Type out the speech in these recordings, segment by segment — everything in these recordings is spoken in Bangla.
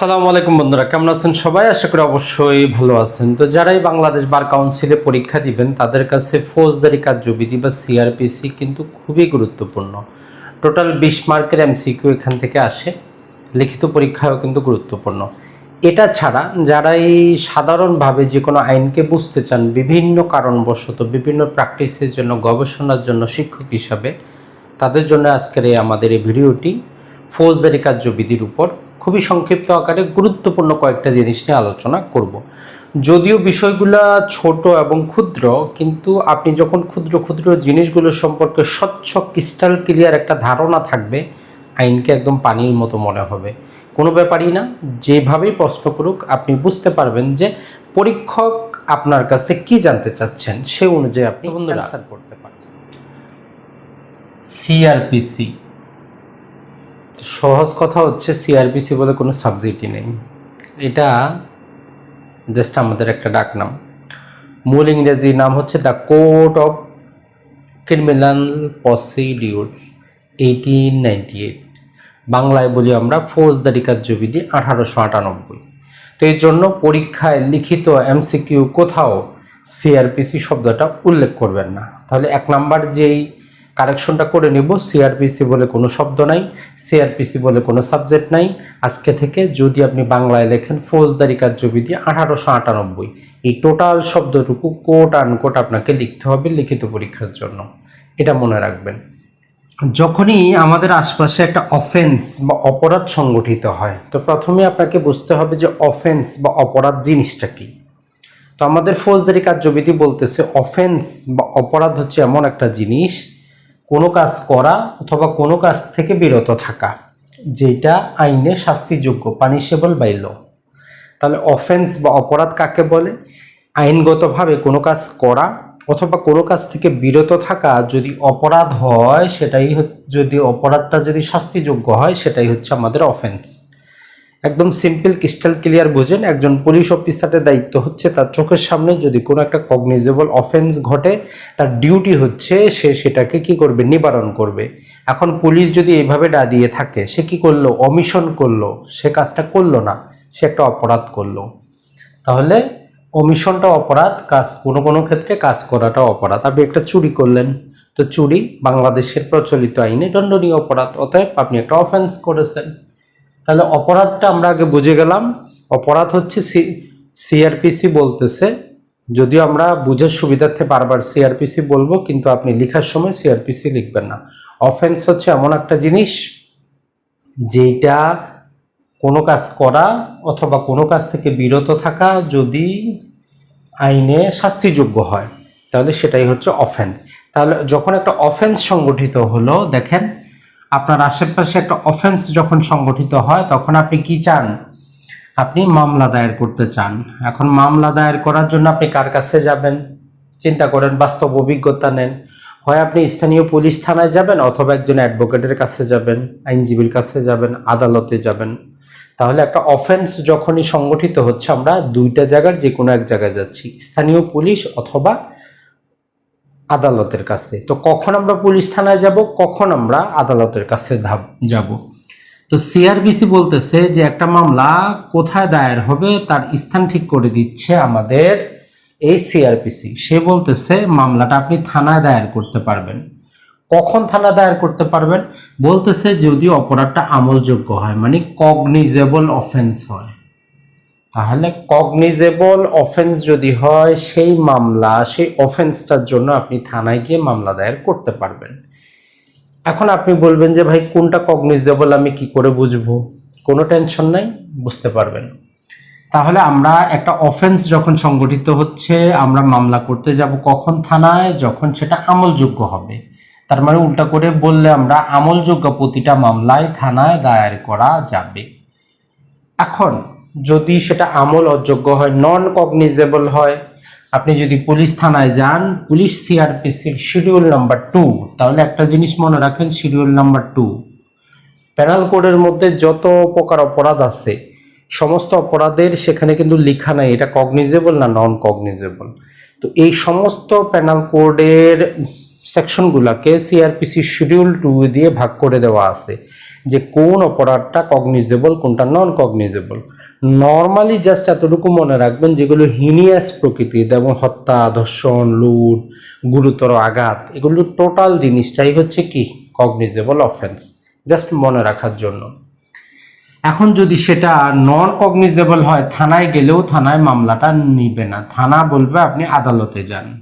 আসসালামু আলাইকুম বন্ধুরা, কেমন আছেন সবাই? আশা করি অবশ্যই ভালো আছেন। তো যারাই বাংলাদেশ বার কাউন্সিলে পরীক্ষা দিবেন, তাদের কাছে ফৌজদারি কার্যবিধি বা সিআরপিসি কিন্তু খুবই গুরুত্বপূর্ণ। টোটাল বিশ মার্কের এমসিকিউ এখান থেকে আসে। লিখিত পরীক্ষাও কিন্তু গুরুত্বপূর্ণ। এটা ছাড়া যারাই সাধারণভাবে যে কোনো আইনকে বুঝতে চান, বিভিন্ন কারণবশত বিভিন্ন প্র্যাকটিসের জন্য, গবেষণার জন্য শিক্ষক হিসাবে, তাদের জন্য আজকের এই আমাদের এই ভিডিওটি ফৌজদারি কার্যবিধির উপর। খুবই সংক্ষিপ্ত আকারে গুরুত্বপূর্ণ কয়েকটা জিনিস নিয়ে আলোচনা করব। যদিও বিষয়গুলা ছোট এবং ক্ষুদ্র কিন্তু আপনি যখন ক্ষুদ্র ক্ষুদ্র জিনিসগুলো সম্পর্কে স্বচ্ছ ক্রিস্টাল ক্লিয়ার একটা ধারণা থাকবে আইনকে একদম পানির মতো মনে হবে। কোনো ব্যাপারই না যেভাবেই প্রশ্ন করুক আপনি বুঝতে পারবেন যে পরীক্ষক আপনার কাছে কি জানতে চাচ্ছেন সে অনুযায়ী আপনি করতে পারবেন। সিআরপিসি সহজ কথা হচ্ছে সিআরপিসি বলে কোনো সাবজেক্টই নেই। এটা জাস্ট আমাদের একটা ডাকনাম। মূল ইংরেজি নাম হচ্ছে the code of criminal procedure eighteen ninety eight বাংলায় বলি আমরা ফৌজদারি কার্যবিধি আঠারোশো আটানব্বই। তো এই জন্য পরীক্ষায় লিখিত এমসিকিউ কোথাও সিআরপিসি শব্দটা উল্লেখ করবেন না। তাহলে এক নাম্বার যেই কারেকশনটা করে নিব। সিআরপিসি বলে কোনো শব্দ নাই সিআরপিসি বলে কোনো সাবজেক্ট নাই। আজকে থেকে যদি আপনি বাংলায় লেখেন, ফৌজদারি কার্যবিধি আঠারোশো আটানব্বই। এই টোটাল শব্দটুকু কোট আনকোট আপনাকে লিখতে হবে লিখিত পরীক্ষার জন্য। এটা মনে রাখবেন। যখনই আমাদের আশপাশে একটা অফেন্স বা অপরাধ সংগঠিত হয়, তো প্রথমে আপনাকে বুঝতে হবে যে অফেন্স বা অপরাধ জিনিসটা কি। তো আমাদের ফৌজদারি কার্যবিধি বলতেছে অফেন্স বা অপরাধ হচ্ছে এমন একটা জিনিস কোনো কাজ করা অথবা কোনো কাজ থেকে বিরত থাকা যেটা আইনে শাস্তিযোগ্য পানিশেবল বাই ল তাহলে অফেন্স বা অপরাধ কাকে বলে? আইনগতভাবে কোনো কাজ করা অথবা কোনো কাজ থেকে বিরত থাকা যদি অপরাধ হয়, সেটাই যদি অপরাধটা যদি শাস্তিযোগ্য হয়, সেটাই হচ্ছে আমাদের অফেন্স একদম সিম্পল ক্রিস্টাল ক্লিয়ার বোঝেন, একজন পুলিশ অফিসারের দায়িত্ব হচ্ছে তার চোখের সামনে যদি কোনো একটা কগনিজেবল অফেন্স ঘটে, তার ডিউটি হচ্ছে সে সেটাকে কি করবে? নিবারণ করবে। এখন পুলিশ যদি এইভাবে দাঁড়িয়ে থাকে, সে কি করল? অমিশন করল। সে কাজটা করল না, সে একটা অপরাধ করল। তাহলে অমিশনটা অপরাধ, কাজ কোনো কোনো ক্ষেত্রে কাজ করাটা অপরাধ। আপনি একটা চুরি করলেন, তো চুরি বাংলাদেশের প্রচলিত আইনে দণ্ডনীয় অপরাধ, অতএব আপনি একটা অফেন্স করেছেন। তাহলে অপরাধটা আমরা আগে বুঝে গেলাম। অপরাধ হচ্ছে সিআরপিসি বলতেছে। যদিও আমরা বুঝার সুবিধার্থে বারবার সিআরপিসি বলব, কিন্তু আপনি লেখার সময় সিআরপিসি লিখবেন না। অফেন্স হচ্ছে এমন একটা জিনিস যেটা কোনো কাজ করা অথবা কোনো কাজ থেকে বিরত থাকা যদি আইনে শাস্তিযোগ্য হয়, তাহলে সেটাই হচ্ছে অফেন্স তাহলে যখন একটা অফেন্স সংগঠিত হলো, দেখেন আপনার আশেপাশে একটা অফেন্স যখন সংগঠিত হয়, তখন আপনি কি চান? আপনি মামলা দায়ের করতে চান। এখন মামলা দায়ের করার জন্য আপনি কার কাছে যাবেন? চিন্তা করেন, বাস্তব অভিজ্ঞতা নেন। হয় আপনি স্থানীয় পুলিশ থানায় যাবেন অথবা একজন অ্যাডভোকেটের কাছে যাবেন, আইনজীবীর কাছে যাবেন, আদালতে যাবেন। তাহলে একটা অফেন্স যখনই সংগঠিত হচ্ছে, আমরা দুইটা জায়গার যে কোনো এক জায়গায় যাচ্ছি। স্থানীয় পুলিশ অথবা আদালতের কাছে। তো কখন আমরা পুলিশ থানায় যাব, কখন আমরা আদালতের কাছে যাব? তো সিআরবিসি বলতেছে যে একটা মামলা কোথায় দায়ের হবে, তার স্থান ঠিক করে দিচ্ছে আমাদের এই সিআরপিসি সে বলতেছে, মামলাটা আপনি থানায় দায়ের করতে পারবেন। কখন থানা দায়ের করতে পারবেন? বলতেছে যদি অপরাধটা আমলযোগ্য হয় মানে কগনিজেবল অফেন্স হয়। তাহলে কগনিজেবল অফেন্স যদি হয়, সেই মামলা, সেই অফেন্সটার জন্য আপনি থানায় গিয়ে মামলা দায়ের করতে পারবেন। এখন আপনি বলবেন যে, ভাই, কোনটা কগনিজেবল আমি কি করে বুঝব? কোনো টেনশন নাই, বুঝতে পারবেন। তাহলে আমরা একটা অফেন্স যখন সংগঠিত হচ্ছে, আমরা মামলা করতে যাব কখন থানায়? যখন সেটা আমলযোগ্য হবে। তার মানে উল্টা করে বললে আমরা আমলযোগ্য প্রতিটা মামলায় থানায় দায়ের করা যাবে। এখন যদি সেটা আমল অযোগ্য হয় নন কগনিজেবল হয়, আপনি যদি পুলিশ থানায় যান, পুলিশ সিআরপিসির শিডিউল নাম্বার টু তাহলে একটা জিনিস মনে রাখেন শিডিউল নাম্বার টু প্যানাল কোডের মধ্যে যত প্রকার অপরাধ আছে, সমস্ত অপরাধের সেখানে কিন্তু লেখা নাই, এটা কগনিজেবল না নন কগনিজেবল তো এই সমস্ত প্যানাল কোডের সেকশনগুলোকে সিআরপিসি শিডিউল টু দিয়ে ভাগ করে দেওয়া আছে যে কোন অপরাধটা কগনিজেবল কোনটা নন কগনিজেবল নর্মালি জাস্ট এতটুকু মনে রাখবেন যেগুলো হিনিয়াস প্রকৃতির যেমন হত্যা, ধর্ষণ, লুট, গুরুতর আঘাত, এগুলো টোটাল জিনিসটাই হচ্ছে কি? কগনিজেবল অফেন্স জাস্ট মনে রাখার জন্য। এখন যদি সেটা নন কগনিজেবল হয়, থানায় গেলেও থানায় মামলাটা নিবে না। থানা বলবে আপনি আদালতে যান।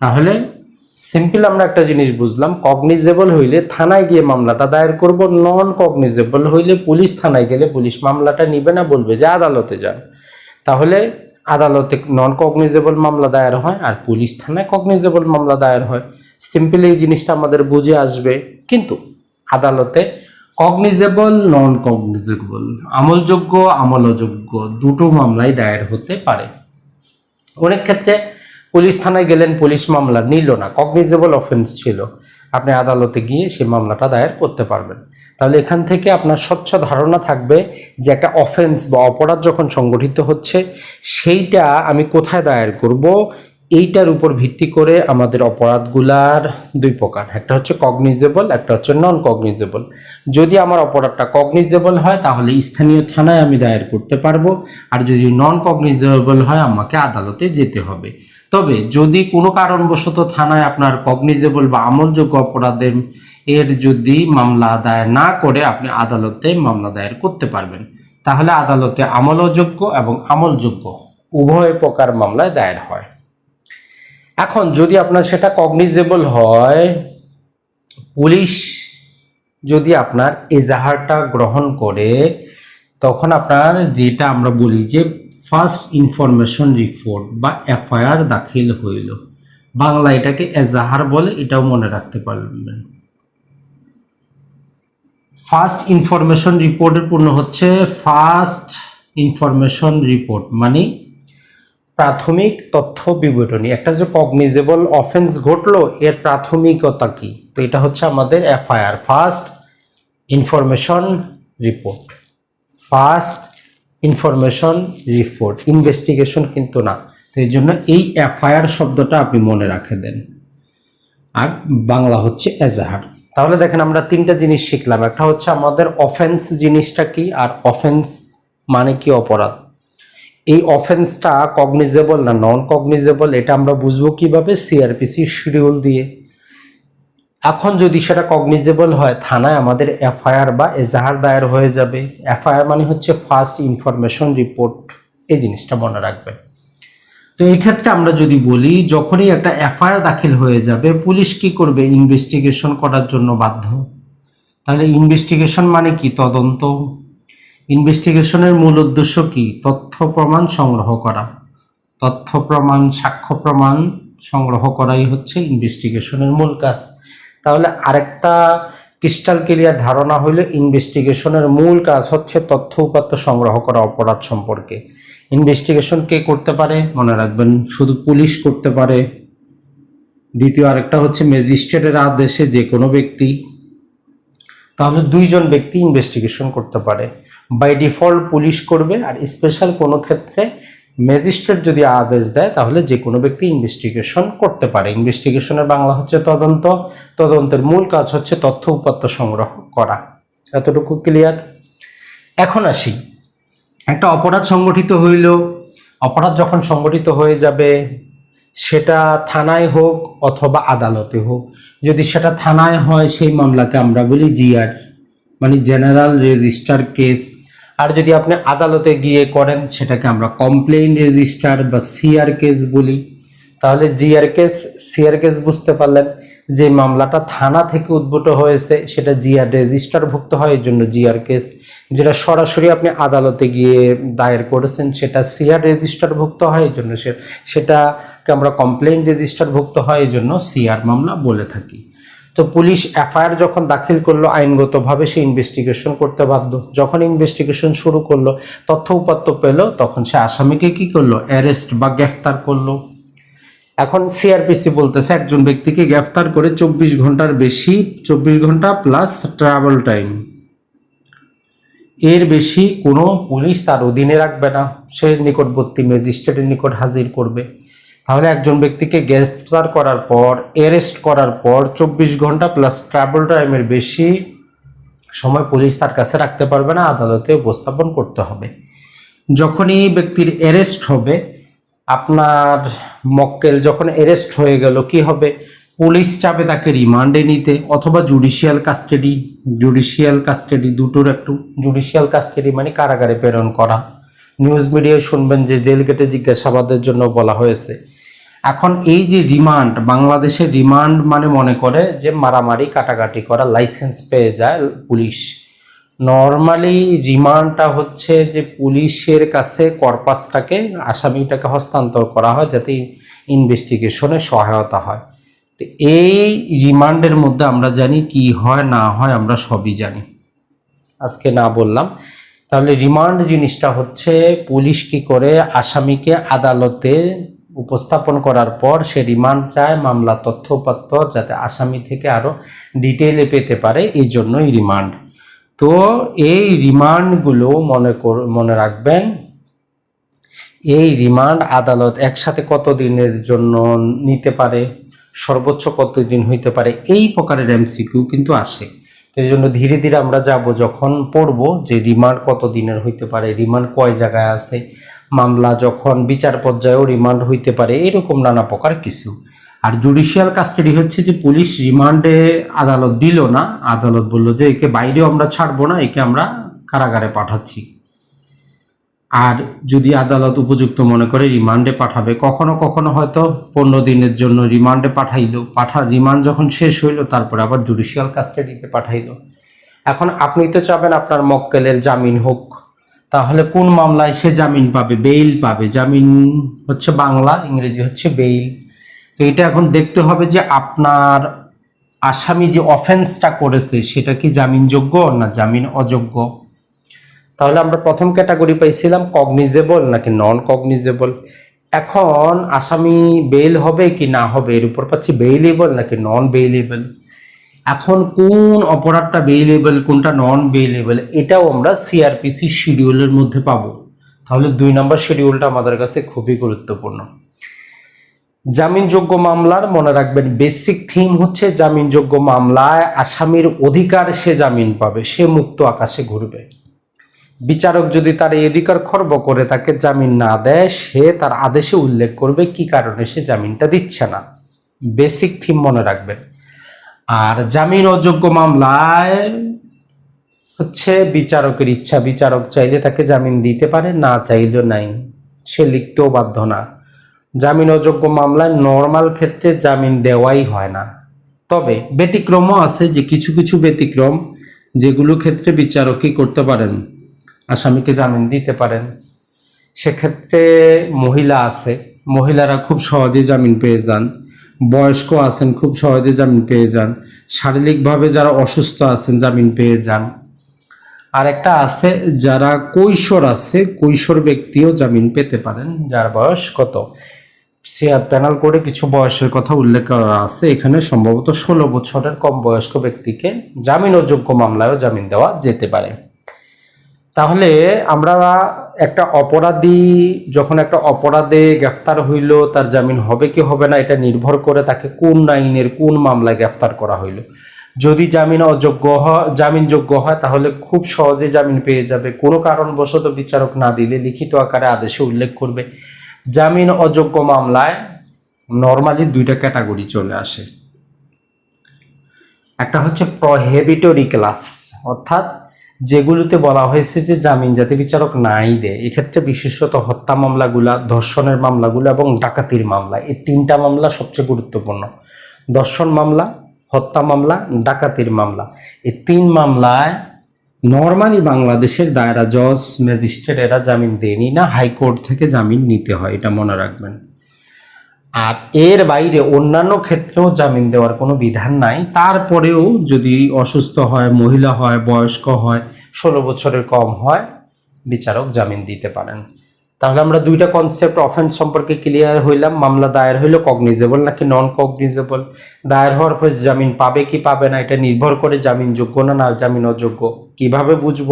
তাহলে সিম্পল আমরা একটা জিনিস বুঝলাম কগনিজেবল হইলে থানায় গিয়ে মামলাটা দায়ের করব নন কগনিজেবল হইলে পুলিশ থানায় গেলে পুলিশ মামলাটা নিবে না, বলবে যে আদালতে যান। তাহলে আদালতে নন কগনিজেবল মামলা দায়ের হয় আর পুলিশ থানায় কগনিজেবল মামলা দায়ের হয়। সিম্পল এই জিনিসটা আমাদের বুঝে আসবে। কিন্তু আদালতে কগনিজেবল নন কগনিজেবল আমলযোগ্য আমলযোগ্য দুটো মামলাই দায়ের হতে পারে। অনেক ক্ষেত্রে পুলিশ থানায় গেলেন, পুলিশ মামলা নিল না। কগনিজেবল অফেন্স ছিল। আপনি আদালতে গিয়ে সেই মামলাটা দায়ের করতে পারবেন। তাহলে এখান থেকে আপনার স্বচ্ছ ধারণা থাকবে যে একটা অফেন্স বা অপরাধ যখন সংগঠিত হচ্ছে, সেইটা আমি কোথায় দায়ের করব? এইটার উপর ভিত্তি করে আমাদের অপরাধগুলার দুই প্রকার। একটা হচ্ছে কগনিজেবল একটা হচ্ছে নন কগনিজেবল যদি আমার অপরাধটা কগনিজেবল হয়, তাহলে স্থানীয় থানায় আমি দায়ের করতে পারব। আর যদি নন কগনিজেবল হয়, আমাকে আদালতে যেতে হবে। তবে যদি কোনো কারণবশত থানায় আপনার কগনিজেবল বা আমলযোগ্য অপরাধের এর যদি মামলা দায়ের না করে আপনি আদালতে মামলা দায়ের করতে পারবেন, তাহলে আদালতে আমলযোগ্য এবং আমলযোগ্য উভয় প্রকার মামলায় দায়ের হয়। এখন যদি আপনার সেটা কগনিজেবল হয়, পুলিশ যদি আপনার এজাহারটা গ্রহণ করে, তখন আপনার যেটা আমরা বলি যে ফার্স্ট ইনফরমেশন রিপোর্ট বা এফআইআর দাখিল হইল। বাংলা এটাকে এজাহার বলে এটাও মনে রাখতে পারবেন। ফার্স্ট ইনফরমেশন রিপোর্টের পূর্ণ হচ্ছে ফার্স্ট ইনফরমেশন রিপোর্ট মানে প্রাথমিক তথ্য বিবরণী। একটা যে কগনিজেবল অফেন্স ঘটলো, এর প্রাথমিকতা কি? তো এটা হচ্ছে আমাদের FIR first information report first information report investigation কিন্তু না। তো এই জন্য এই এফআইআর শব্দটা আপনি মনে রাখে দেন। আর বাংলা হচ্ছে এজাহার। তাহলে দেখেন আমরা তিনটা জিনিস শিখলাম। একটা হচ্ছে আমাদের অফেন্স জিনিসটা কি, আর অফেন্স মানে কি অপরাধ? এই অফেন্সটা কগনিজেবল না নন কগনিজেবল এটা আমরা বুঝব কীভাবে? সিআরপিসি শিডিউল দিয়ে। এখন যদি সেটা কগনিজেবল হয়, থানায় আমাদের এফআইআর বা এজাহার দায়ের হয়ে যাবে। এফআইআর মানে হচ্ছে ফার্স্ট ইনফরমেশন রিপোর্ট এই জিনিসটা মনে রাখবেন। তো এই ক্ষেত্রে আমরা যদি বলি, যখনই একটা এফআইআর দাখিল হয়ে যাবে, পুলিশ কি করবে? ইনভেস্টিগেশন করার জন্য বাধ্য। তাহলে ইনভেস্টিগেশন মানে কি? তদন্ত। ইনভেস্টিগেশনের মূল উদ্দেশ্য কি? তথ্য প্রমাণ সংগ্রহ করা। তথ্য প্রমাণ, সাক্ষ্য প্রমাণ সংগ্রহ করাই হচ্ছে ইনভেস্টিগেশনের মূল কাজ। তাহলে আরেকটা ক্রিস্টাল ক্লিয়ার ধারণা হইলে ইনভেস্টিগেশনের মূল কাজ হচ্ছে তথ্য উপাত্ত সংগ্রহ করা অপরাধ সম্পর্কে। ইনভেস্টিগেশন কে করতে পারে? মনে রাখবেন, শুধু পুলিশ করতে পারে। দ্বিতীয় আরেকটা হচ্ছে ম্যাজিস্ট্রেটের আদেশে যে কোনো ব্যক্তি, তাহলে দুইজন ব্যক্তি ইনভেস্টিগেশন করতে পারে। বাই ডিফল্ট পুলিশ করবে আর স্পেশাল কোনো ক্ষেত্রে ম্যাজিস্ট্রেট যদি আদেশ দেয়, তাহলে যে কোনো ব্যক্তি ইনভেস্টিগেশন করতে পারে। ইনভেস্টিগেশনের বাংলা হচ্ছে তদন্ত। তদন্তের মূল কাজ হচ্ছে তথ্য উপাত্ত সংগ্রহ করা। এতটুকু ক্লিয়ার এখন আসি। একটা অপরাধ সংগঠিত হইল। অপরাধ যখন সংগঠিত হয়ে যাবে, সেটা থানায় হোক অথবা আদালতে হোক, যদি সেটা থানায় হয়, সেই মামলাকে আমরা বলি জিআর মানে জেনারেল রেজিস্টার কেস আর যদি আপনি আদালতে গিয়ে করেন, সেটাকে আমরা কমপ্লেইন রেজিস্টার বা সিআর কেস বলি। তাহলে জিআর কেস সিআর কেস বুঝতে পারলেন যে মামলাটা থানা থেকে উদ্ভূত হয়েছে, সেটা জিআর রেজিস্টারভুক্ত হয়, এই জন্য জিআর কেস যেটা সরাসরি আপনি আদালতে গিয়ে দায়ের করেছেন, সেটা সিআর রেজিস্টারভুক্ত হয়, এই জন্য সেটাকে আমরা কমপ্লেইন রেজিস্টারভুক্ত হয়, এই জন্য সিআর মামলা বলে থাকি। তো পুলিশ এফআইআর যখন দাখিল করল, আইনগতভাবে সে ইনভেস্টিগেশন করতে বাধ্য। যখন ইনভেস্টিগেশন শুরু করল, তথ্য উপাত্ত পেল, তখন সে আসামিকে কি করল? অ্যারেস্ট বা গ্রেফতার করল। এখন সিআরপিসি বলতেছে, একজন ব্যক্তিকে গ্রেফতার করে চব্বিশ ঘণ্টার বেশি, চব্বিশ ঘণ্টা প্লাস ট্রাভেল টাইম এর বেশি কোনো পুলিশ তার অধীনে রাখবে না। সে নিকটবর্তী ম্যাজিস্ট্রেটের নিকট হাজির করবে। তাহলে একজন ব্যক্তিকে গ্রেফতার করার পর অ্যারেস্ট করার পর চব্বিশ ঘণ্টা প্লাস ট্রাভেল টাইমের বেশি সময় পুলিশ তার কাছে রাখতে পারবে না, আদালতে উপস্থাপন করতে হবে। যখনই ব্যক্তির অ্যারেস্ট হবে, আপনার মক্কেল যখন অ্যারেস্ট হয়ে গেল, কি হবে? পুলিশ চাবে তাকে রিমান্ডে নিতে অথবা জুডিশিয়াল কাস্টাডি জুডিশিয়াল কাস্টাডি দুটোর একটু জুডিশিয়াল কাস্টাডি মানে কারাগারে প্রেরণ করা। নিউজ মিডিয়ায় শুনবেন যে জেল গেটে জিজ্ঞাসাবাদের জন্য বলা হয়েছে। এখন এই যে রিমান্ড বাংলাদেশে রিমান্ড মানে মনে করে যে মারামারি, কাটাকাটি করা লাইসেন্স পেয়ে যায় পুলিশ। নর্মালি রিমান্ডটা হচ্ছে যে পুলিশের কাছে কর্পাসটাকে আসামিটাকে হস্তান্তর করা হয় যাতে ইনভেস্টিগেশনে সহায়তা হয়। তো এই রিমান্ডের মধ্যে আমরা জানি কি হয়, না হয়, আমরা সবই জানি। আজকে না বললাম। তাহলে রিমান্ড জিনিসটা হচ্ছে পুলিশ কি করে আসামিকে আদালতে উপস্থাপন করার পর সে রিমান্ড চায় মামলা তথ্যপত্র যাতে আসামি থেকে আরও ডিটেলে পেতে পারে এই জন্যই রিমান্ড। তো এই রিমান্ডগুলো মনে কর, মনে রাখবেন, এই রিমান্ড আদালত একসাথে কত দিনের জন্য নিতে পারে, সর্বোচ্চ কত দিন হইতে পারে, এই প্রকারের এমসিকিউ কিন্তু আসে। এই জন্য ধীরে ধীরে আমরা যাব, যখন পড়ব যে রিমান্ড কত দিনের হইতে পারে, রিমান্ড কয় জায়গায় আছে মামলা যখন বিচার পর্যায়েও রিমান্ড হইতে পারে, এরকম নানা প্রকার কিছু। আর জুডিশিয়াল কাস্টাডি হচ্ছে যে পুলিশ রিমান্ডে আদালত দিল না, আদালত বলল যে একে বাইরেও আমরা ছাড়বো না, একে আমরা কারাগারে পাঠাচ্ছি। আর যদি আদালত উপযুক্ত মনে করে রিমান্ডে পাঠাবে, কখনো কখনো হয়তো পনেরো দিনের জন্য রিমান্ডে পাঠাইলো, পাঠা, রিমান্ড যখন শেষ হইল, তারপরে আবার জুডিশিয়াল কাস্টাডিতে পাঠাইলো। এখন আপনি তো চাবেন আপনার মক্কেলের জামিন হোক তাহলে কোন মামলায় সে জামিন পাবে? বেইল পাবে। জামিন হচ্ছে বাংলা, ইংরেজি হচ্ছে বেইল। তো এটা এখন দেখতে হবে যে আপনার আসামি যে অফেন্সটা করেছে, সেটা কি জামিনযোগ্য না জামিন অযোগ্য? তাহলে আমরা প্রথম ক্যাটাগরি পাইছিলাম কগনিজেবল নাকি নন কগনিজেবল এখন আসামি বেল হবে কি না হবে? এর উপর পাচ্ছি বেইলেবল নাকি নন বেইলেবল এখন কোন অপরাধটা বেইলেবল কোনটা নন বেইলেবল এটাও আমরা সিআরপিসি শিডিউলের মধ্যে পাবো। তাহলে দুই নম্বর শিডিউলটা আমাদের কাছে খুবই গুরুত্বপূর্ণ। জামিনযোগ্য মামলার মনে রাখবেন বেসিক থিম হচ্ছে জামিনযোগ্য মামলায় আসামির অধিকার সে জামিন পাবে, সে মুক্ত আকাশে ঘুরবে। বিচারক যদি তার এই অধিকার খর্ব করে তাকে জামিন না দেয়, সে তার আদেশে উল্লেখ করবে কি কারণে সে জামিনটা দিচ্ছে না। বেসিক থিম মনে রাখবেন। আর জামিন অযোগ্য মামলায় হচ্ছে বিচারকের ইচ্ছা, বিচারক চাইলে তাকে জামিন দিতে পারে, না চাইলেও নাই। সে লিখতেও বাধ্য না। জামিন অযোগ্য মামলায় নর্মাল ক্ষেত্রে জামিন দেওয়াই হয় না। তবে ব্যতিক্রমও আছে যে কিছু কিছু ব্যতিক্রম যেগুলো ক্ষেত্রে বিচারকই করতে পারেন, আসামিকে জামিন দিতে পারেন। সেক্ষেত্রে মহিলা আছে, মহিলারা খুব সহজে জামিন পেয়ে যান। বয়স্ক আছেন, খুব সহজে জামিন পেয়ে যান। শারীরিকভাবে যারা অসুস্থ আছেন, জামিন পেয়ে যান। আর একটা আছে, যারা কৈশোর আছে, কৈশোর ব্যক্তিও জামিন পেতে পারেন। যার বয়স কত? প্যানাল করে কিছু বয়সের কথা উল্লেখ করা আছে। এখানে সম্ভবত ষোলো বছরের কম বয়স্ক ব্যক্তিকে জামিন অযোগ্য মামলায়ও জামিন দেওয়া যেতে পারে। তাহলে আমরা একটা অপরাধী, যখন একটা অপরাধে গ্রেফতার হইল, তার জামিন হবে কি হবে না, এটা নির্ভর করে তাকে কোন আইনের, কোন মামলায় গ্রেফতার করা হইল। যদি জামিন অযোগ্য হয় জামিনযোগ্য হয়, তাহলে খুব সহজে জামিন পেয়ে যাবে। কোনো কারণবশত বিচারক না দিলে লিখিত আকারে আদেশে উল্লেখ করবে। জামিন অযোগ্য মামলায় নর্মালি দুইটা ক্যাটাগরি চলে আসে। একটা হচ্ছে প্রহেবিটরি ক্লাস অর্থাৎ যেগুলোতে বলা হয়েছে যে জামিন যাতে বিচারক নাই দেয় এক্ষেত্রে বিশেষত হত্যা মামলাগুলা, ধর্ষণের মামলাগুলো এবং ডাকাতির মামলা, এই তিনটা মামলা সবচেয়ে গুরুত্বপূর্ণ। ধর্ষণ মামলা, হত্যা মামলা, ডাকাতির মামলা। এই তিন মামলায় নর্মালি বাংলাদেশের দায়রা জজ, ম্যাজিস্ট্রেট এরা জামিন দেয়নি না, হাইকোর্ট থেকে জামিন নিতে হয়, এটা মনে রাখবেন। আর এর বাইরে অন্যান্য ক্ষেত্রেও জামিন দেওয়ার কোনো বিধান নাই। তারপরেও যদি অসুস্থ হয়, মহিলা হয়, বয়স্ক হয়, ষোলো বছরের কম হয়, বিচারক জামিন দিতে পারেন। তাহলে আমরা দুইটা কনসেপ্ট অফেন্স সম্পর্কে ক্লিয়ার হইলাম। মামলা দায়ের হইল কগনিজেবল নাকি নন কগনিজেবল দায়ের হওয়ার পর জামিন পাবে কি পাবে না, এটা নির্ভর করে জামিন যোগ্য না না জামিন অযোগ্য। কীভাবে বুঝব?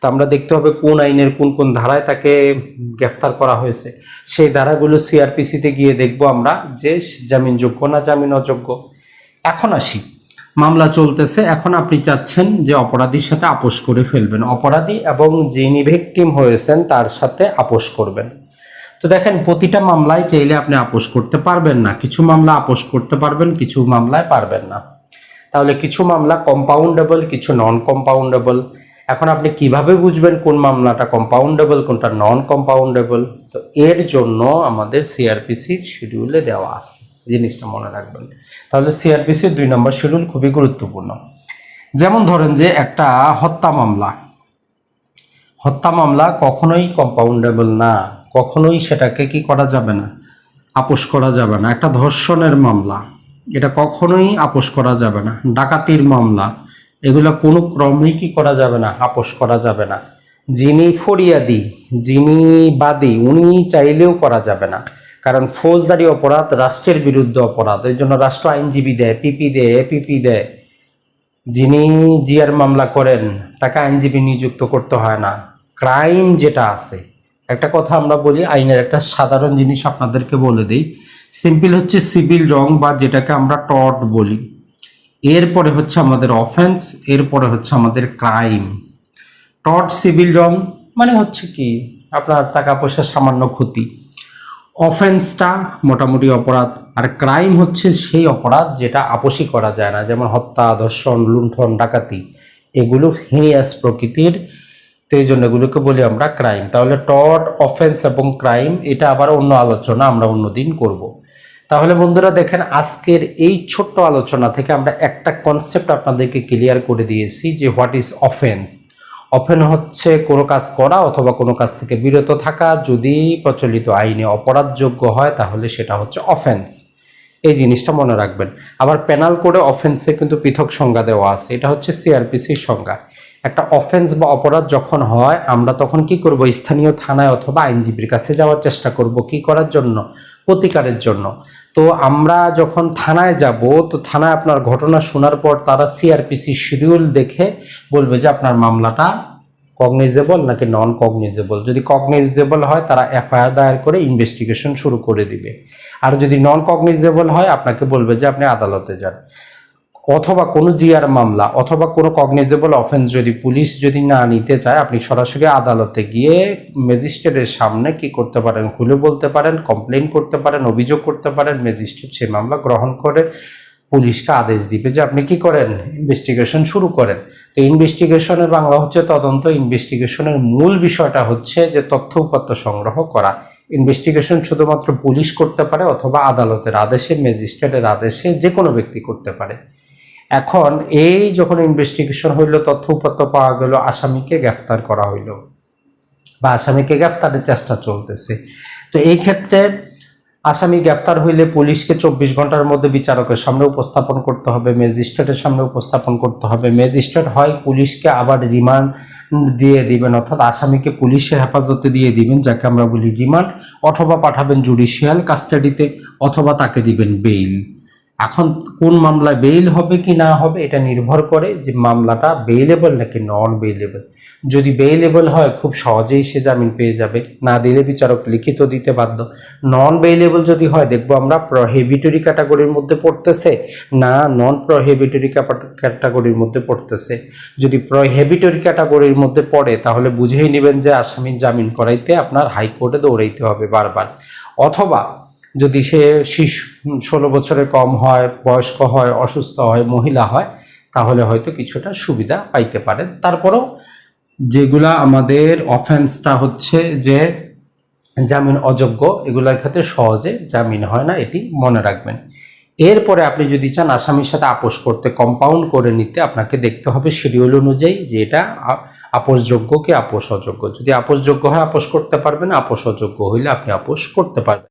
তো আমরা দেখতে হবে কোন আইনের কোন কোন ধারায় তাকে গ্রেফতার করা হয়েছে। সেই ধারাগুলো সিআরপিসিতে গিয়ে দেখব আমরা যে জামিন যোগ্য না জামিন অযোগ্য। এখন আসি। মামলা চলতেছে। এখন আপনি চাচ্ছেন যে অপরাধীর সাথে আপোষ করে ফেলবেন। অপরাধী এবং যিনি ভিকটিম হয়েছেন, তার সাথে আপোষ করবেন। তো দেখেন, প্রতিটা মামলায় চাইলে আপনি আপোষ করতে পারবেন না। কিছু মামলা আপোষ করতে পারবেন, কিছু মামলায় পারবেন না। তাহলে কিছু মামলা কম্পাউন্ডেবল কিছু নন কম্পাউন্ডেবল এখন আপনি কীভাবে বুঝবেন কোন মামলাটা কম্পাউন্ডেবল কোনটা নন কম্পাউন্ডেবল তো এর জন্য আমাদের সিআরপিসির শিডিউলে দেওয়া আছে। জিনিসটা মনে রাখবেন। তাহলে সিআরপিসির দুই নম্বর শিডিউল খুবই গুরুত্বপূর্ণ। যেমন ধরেন যে একটা হত্যা মামলা। হত্যা মামলা কখনোই কম্পাউন্ডেবল না, কখনোই সেটাকে কি করা যাবে না, আপোষ করা যাবে না। একটা ধর্ষণের মামলা, এটা কখনোই আপোষ করা যাবে না। ডাকাতির মামলা, এগুলো কোনো ক্রমেই কি করা যাবে না, আপোষ করা যাবে না। যিনি ফরিয়াদি, যিনি বাদী, উনি চাইলেও করা যাবে না। কারণ ফৌজদারি অপরাধ, রাষ্ট্রের বিরুদ্ধে অপরাধ, এই জন্য রাষ্ট্র আইনজীবী দেয় পিপি দেয় এপিপি দেয়। যিনি জিয়ার মামলা করেন, তাকে আইনজীবী নিযুক্ত করতে হয় না। ক্রাইম যেটা আছে, একটা কথা আমরা বলি, আইনের একটা সাধারণ জিনিস আপনাদেরকে বলে দিই, সিম্পল হচ্ছে সিভিল রং বা যেটাকে আমরা টট বলি। এরপরে হচ্ছে আমাদের অফেন্স, এরপরে হচ্ছে আমাদের ক্রাইম। টট সিভিল রং মানে হচ্ছে কি, আপনার টাকা পয়সার সামান্য ক্ষতি। অফেন্সটা মোটামুটি অপরাধ। আর ক্রাইম হচ্ছে সেই অপরাধ যেটা আপোষই করা যায় না। যেমন হত্যা, ধর্ষণ, লুণ্ঠন, ডাকাতি, এগুলো হিনিয়াস প্রকৃতির। তো এই জন্য এগুলোকে বলি আমরা ক্রাইম তাহলে টট অফেন্স এবং ক্রাইম এটা আবার অন্য আলোচনা আমরা অন্যদিন করব। তাহলে বন্ধুরা দেখেন, আজকের এই ছোট্ট আলোচনা থেকে আমরা একটা কনসেপ্ট আপনাদেরকে ক্লিয়ার করে দিয়েছি যে হোয়াট ইজ অফেন্স অফেন হচ্ছে কোনো কাজ করা অথবা কোনো কাজ থেকে বিরত থাকা। যদি প্রচলিত আইনে অপরাধযোগ্য হয়, তাহলে সেটা হচ্ছে অফেন্স এই জিনিসটা মনে রাখবেন। আবার পেনাল কোডে অফেন্সে কিন্তু পৃথক সংজ্ঞা দেওয়া আছে। এটা হচ্ছে সিআরপিসির সংজ্ঞা। একটা অফেন্স বা অপরাধ যখন হয়, আমরা তখন কি করব? স্থানীয় থানায় অথবা আইনজীবীর কাছে যাওয়ার চেষ্টা করব কি করার জন্য? প্রতিকারের জন্য। তো আমরা যখন থানায় যাব, তো থানায় আপনার ঘটনা শোনার পর তারা সিআরপিসি শিডিউল দেখে বলবে যে আপনার মামলাটা কগনিজেবল নাকি নন কগনিজেবল যদি কগনিজেবল হয়, তারা এফআইআর দায়ের করে ইনভেস্টিগেশন শুরু করে দিবে। আর যদি নন কগনিজেবল হয়, আপনাকে বলবে যে আপনি আদালতে যান। অথবা কোনো জিআর মামলা অথবা কোনো কগনিজেবল অফেন্স যদি পুলিশ যদি না নিতে চায়, আপনি সরাসরি আদালতে গিয়ে ম্যাজিস্ট্রেটের সামনে কি করতে পারেন, খুলে বলতে পারেন কমপ্লেন করতে পারেন, অভিযোগ করতে পারেন ম্যাজিস্ট্রেট সেই মামলা গ্রহণ করে। পুলিশকে আদেশ দিবে যে আপনি কি করেন? ইনভেস্টিগেশন শুরু করেন। তো ইনভেস্টিগেশনের বাংলা হচ্ছে তদন্ত। ইনভেস্টিগেশনের মূল বিষয়টা হচ্ছে যে তথ্য উপাত্ত সংগ্রহ করা। ইনভেস্টিগেশন শুধুমাত্র পুলিশ করতে পারে অথবা আদালতের আদেশে ম্যাজিস্ট্রেটের আদেশে যে কোনো ব্যক্তি করতে পারে। এখন এই যখন ইনভেস্টিগেশন হইল, তথ্য উপাত্ত পাওয়া গেল, আসামিকে গ্রেফতার করা হইল। বা আসামিকে গ্রেফতারের চেষ্টা চলতেছে। তো এই ক্ষেত্রে আসামি গ্রেপ্তার হইলে পুলিশকে চব্বিশ ঘণ্টার মধ্যে বিচারকের সামনে উপস্থাপন করতে হবে, ম্যাজিস্ট্রেটের সামনে উপস্থাপন করতে হবে। ম্যাজিস্ট্রেট হয় পুলিশকে আবার রিমান্ড দিয়ে দিবেন, অর্থাৎ আসামিকে পুলিশের হেফাজতে দিয়ে দিবেন, যাকে আমরা বলি রিমান্ড, অথবা পাঠাবেন জুডিশিয়াল কাস্টাডিতে, অথবা তাকে দিবেন বেইল। এখন কোন মামলায় বেইল হবে কি না হবে এটা নির্ভর করে যে মামলাটা বেইলেবল নাকি নন বেইলেবল যদি বেইলেবল হয়, খুব সহজেই সে জামিন পেয়ে যাবে। না দিলে বিচারক লিখিত দিতে বাধ্য। নন বেইলেবল যদি হয়, দেখব আমরা প্রহেবিটরি ক্যাটাগরির মধ্যে পড়তেছে। না নন প্রহেবিটরি ক্যাটাগরির মধ্যে পড়তেছে। যদি প্রহেবিটরি ক্যাটাগরির মধ্যে পড়ে, তাহলে বুঝেই নেবেন যে আসামি জামিন করাইতে আপনার হাইকোর্টে দৌড়াইতে হবে বারবার। অথবা যদি সে শিশু ষোলো বছরের কম হয়, বয়স্ক হয়, অসুস্থ হয়, মহিলা হয়, তাহলে হয়তো কিছুটা সুবিধা পাইতে পারেন। তারপরও যেগুলা আমাদের অফেন্সটা হচ্ছে যে জামিন অযোগ্য, এগুলোর ক্ষেত্রে সহজে জামিন হয় না, এটি মনে রাখবেন। এরপরে আপনি যদি চান আসামির সাথে আপোষ করতে কম্পাউন্ড করে নিতে, আপনাকে দেখতে হবে শিডিউল অনুযায়ী যে এটা আপোষযোগ্য কি আপোষ অযোগ্য যদি আপোষযোগ্য হয়, আপোষ করতে পারবেন আপোষ অযোগ্য হইলে আপনি আপোষ করতে পারবেন।